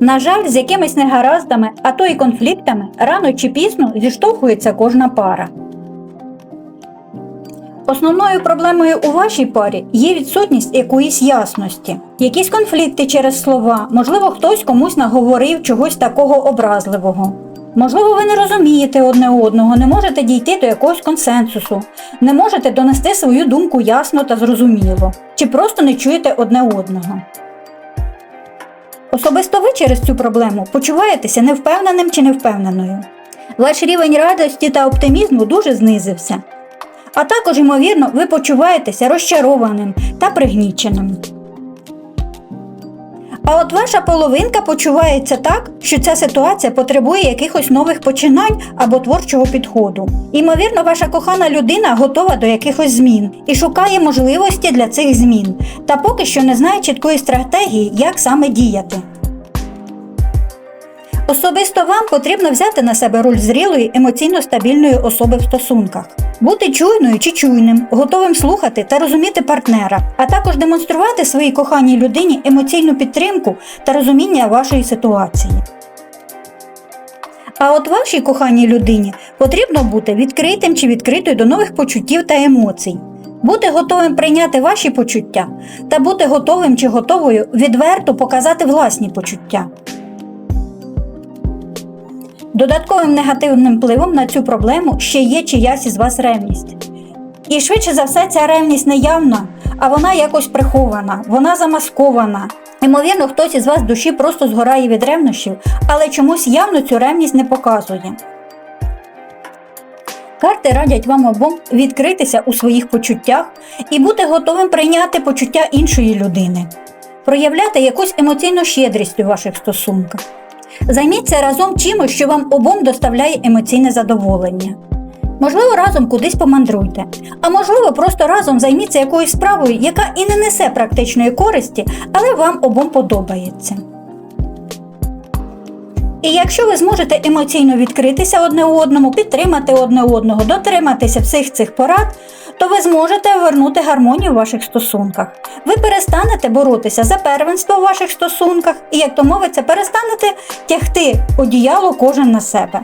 На жаль, з якимись негараздами, а то й конфліктами рано чи пізно зіштовхується кожна пара. Основною проблемою у вашій парі є відсутність якоїсь ясності, якісь конфлікти через слова, можливо, хтось комусь наговорив чогось такого образливого. Можливо, ви не розумієте одне одного, не можете дійти до якогось консенсусу, не можете донести свою думку ясно та зрозуміло, чи просто не чуєте одне одного. Особисто ви через цю проблему почуваєтеся невпевненим чи невпевненою. Ваш рівень радості та оптимізму дуже знизився. А також, ймовірно, ви почуваєтеся розчарованим та пригніченим. А от ваша половинка почувається так, що ця ситуація потребує якихось нових починань або творчого підходу. Імовірно, ваша кохана людина готова до якихось змін і шукає можливості для цих змін, та поки що не знає чіткої стратегії, як саме діяти. Особисто вам потрібно взяти на себе роль зрілої, емоційно стабільної особи в стосунках, бути чуйною чи чуйним, готовим слухати та розуміти партнера, а також демонструвати своїй коханій людині емоційну підтримку та розуміння вашої ситуації. А от вашій коханій людині потрібно бути відкритим чи відкритою до нових почуттів та емоцій, бути готовим прийняти ваші почуття та бути готовим чи готовою відверто показати власні почуття. Додатковим негативним впливом на цю проблему ще є чиясь із вас ревність. І швидше за все, ця ревність не явна, а вона якось прихована, вона замаскована. Ймовірно, хтось із вас душі просто згорає від ревнощів, але чомусь явно цю ревність не показує. Карти радять вам обом відкритися у своїх почуттях і бути готовим прийняти почуття іншої людини, проявляти якусь емоційну щедрість у ваших стосунках. Займіться разом чимось, що вам обом доставляє емоційне задоволення. Можливо, разом кудись помандруйте, а можливо, просто разом займіться якоюсь справою, яка і не несе практичної користі, але вам обом подобається. І якщо ви зможете емоційно відкритися одне одному, підтримати одне одного, дотриматися всіх цих порад, то ви зможете вернути гармонію в ваших стосунках. Ви перестанете боротися за первенство в ваших стосунках і, як то мовиться, перестанете тягти одіяло кожен на себе.